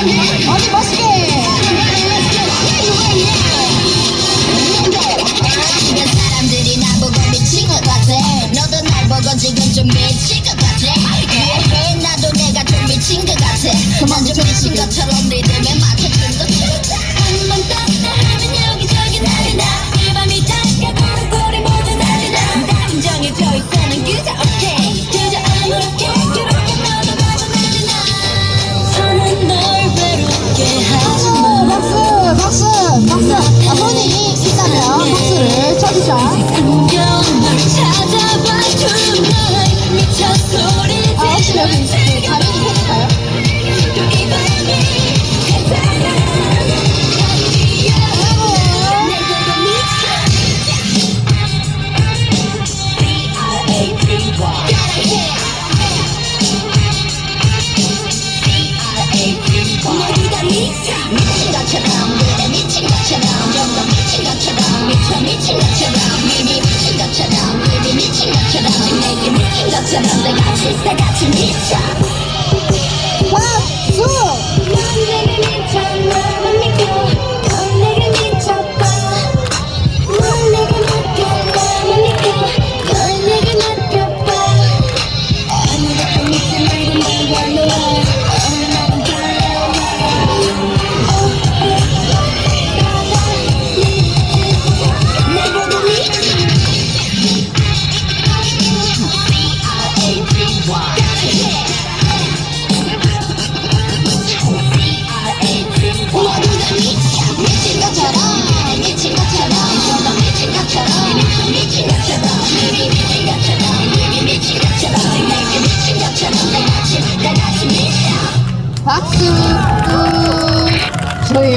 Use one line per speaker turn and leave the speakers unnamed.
어디 멋있게
주변 사람들이 나보고 미친 것 같아 너도 날 보고 지금 좀 미친 것 같아 예, 나도 내가 좀 미친 것 같아 먼저 미친 것처럼 리듬에 맞춰 미친 것처럼 내게 미친 것처럼 내게 미친 것처럼 키스다 같이 미쳐
박수. 조용.